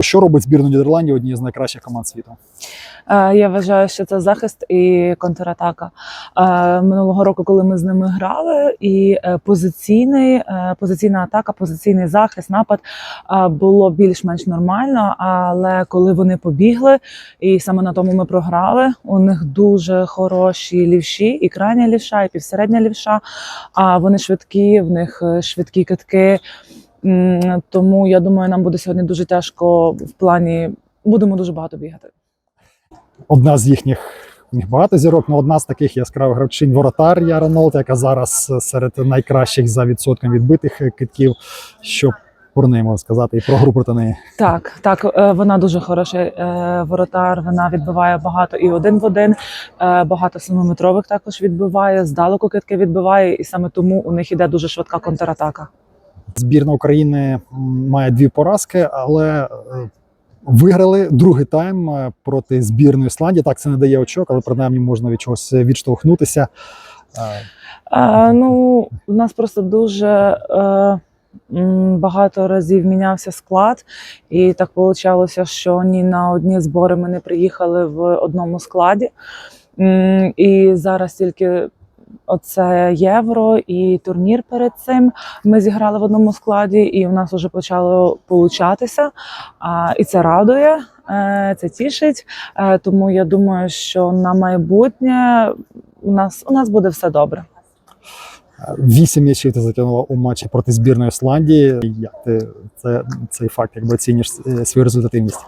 Що робить збірну Нідерландів однією з найкращих команд світу? Е, Я вважаю, що це захист і контратака. Е, Минулого року, коли ми з ними грали, і е, позиційний, позиційна атака, позиційний захист, напад було більш-менш нормально. Але коли вони побігли, і саме на тому ми програли, у них дуже хороші лівші, і крайня лівша, і півсередня лівша. А вони швидкі, в них швидкі китки. Тому я думаю, нам буде сьогодні дуже тяжко в плані. Будемо дуже багато бігати. Одна з їхніх у них багато зірок, але одна з таких яскравих гравчин воротар Яра Нолт, яка зараз серед найкращих за відсотком відбитих е, китків. Що про неї можна сказати, і про гру проти неї. Так, так, е, вона дуже хороший е, воротар. Вона відбиває багато і один в один, е, багато семиметрових також відбиває, здалеку китки відбиває, і саме тому у них іде дуже швидка контратака. Збірна України має дві поразки, але е, виграли другий тайм е, проти збірної Ісландії. Так, це не дає очок, але принаймні можна від чогось відштовхнутися. Е, Е, ну, у нас просто дуже е, багато разів мінявся склад, і так вийшло, що ні на одні збори ми не приїхали в одному складі. І зараз тільки оце євро і турнір перед цим ми зіграли в одному складі, і у нас вже почало получатися. А, І це радує, е, це тішить. Е, Тому я думаю, що на майбутнє у нас у нас буде все добре. Вісім м'ячів ти закинула у матчі проти збірної Ісландії. Як ти це, цей факт якби оцінюєш е, свою результативність?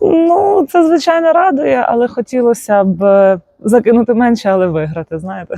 Ну, це звичайно радує, але хотілося б закинути менше, але виграти. Знаєте.